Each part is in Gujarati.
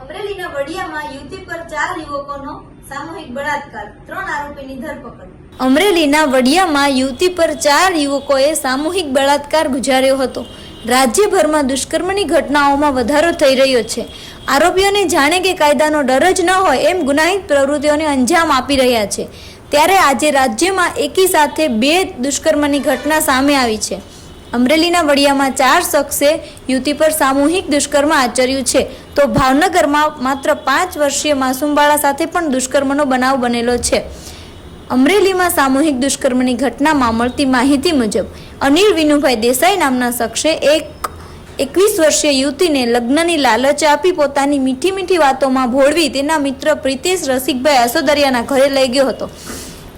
અમરેલીના વડિયામાં યુવતી પર ચાર યુવકોનો સામૂહિક બળાત્કાર, ત્રણ આરોપીની ધરપકડ. અમરેલીના વડિયામાં યુવતી પર ચાર યુવકોએ સામૂહિક બળાત્કાર ગુજાર્યો હતો. રાજ્યભરમાં દુષ્કર્મની ઘટનાઓમાં વધારો થઈ રહ્યો છે. આરોપીઓને જાણે કે કાયદાનો ડર જ ન હોય એમ ગુનાહિત પ્રવૃત્તિઓને અંજામ આપી રહ્યા છે. ત્યારે આજે રાજ્યમાં એકી સાથે બે દુષ્કર્મની ઘટના સામે આવી છે. અમરેલીના વડિયામાં ચાર શખ્સે યુવતી પર સામૂહિક દુષ્કર્મ આચર્યું છે. તો ભાવનગરમાં માત્ર પાંચ વર્ષીય માસૂમ બાળા સાથે પણ દુષ્કર્મનો બનાવ બનેલો છે. અમરેલીમાં સામૂહિક દુષ્કર્મની ઘટનામાં મળતી માહિતી મુજબ, અનિલ વિનુભાઈ દેસાઈ નામના શખ્સે એક એકવીસ વર્ષીય યુવતીને લગ્નની લાલચ આપી પોતાની મીઠી મીઠી વાતોમાં ભોળવી તેના મિત્ર પ્રિતેશ રસિકભાઈ અસોદરિયાના ઘરે લઈ ગયો હતો.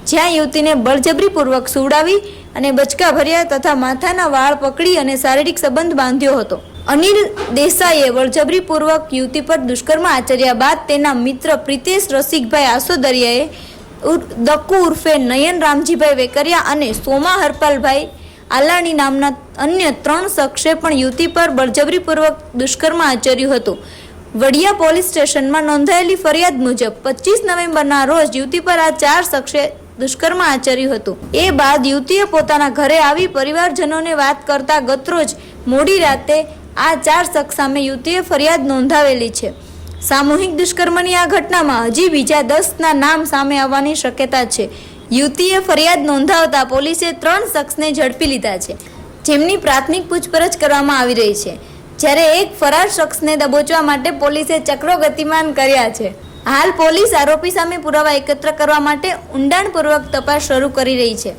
જ્યાં યુવતીને બળજબરીપૂર્વક સુવડાવી અને બચકા ભર્યા તથા માથાના વાળ પકડી અને શારીરિક સંબંધ બાંધ્યો હતો. અનિલ દેસાઈએ બળજબરીપૂર્વક યુવતી પર દુષ્કર્મ આચર્યા બાદ તેના મિત્ર પ્રિતેશ રસિકભાઈ આસોદરિયાએ દક્કુ ઉર્ફે નયન રામજીભાઈ વેકરિયા અને સોમા હરપાલભાઈ આલાણી નામના અન્ય ત્રણ શખ્સે પણ યુવતી પર બળજબરીપૂર્વક દુષ્કર્મ આચર્યું હતું. વડિયા પોલીસ સ્ટેશનમાં નોંધાયેલી ફરિયાદ મુજબ પચીસ નવેમ્બરના રોજ યુવતી પર આ ચાર શખ્સે દુષ્કર્મ આચર્યું હતું. એ બાદ યુવતીએ પોતાના ઘરે આવી પરિવારજનોને વાત કરતા ગતરોજ મોડી રાતે આ ચાર શખ્સ સામે યુવતીએ ફરિયાદ નોંધાવેલી છે. સામૂહિક દુષ્કર્મની આ ઘટનામાં હજી બીજા દસના નામ સામે આવવાની શક્યતા છે. યુવતીએ ફરિયાદ નોંધાવતા પોલીસે ત્રણ શખ્સને ઝડપી લીધા છે. જેમની પ્રાથમિક પૂછપરછ કરવામાં આવી રહી છે. જ્યારે એક ફરાર શખ્સને દબોચવા માટે પોલીસે ચક્રો ગતિમાન કર્યા છે. હાલ પોલીસ આરોપી સામે પુરાવા એકત્ર કરવા માટે ઊંડાણપૂર્વક તપાસ શરૂ કરી રહી છે.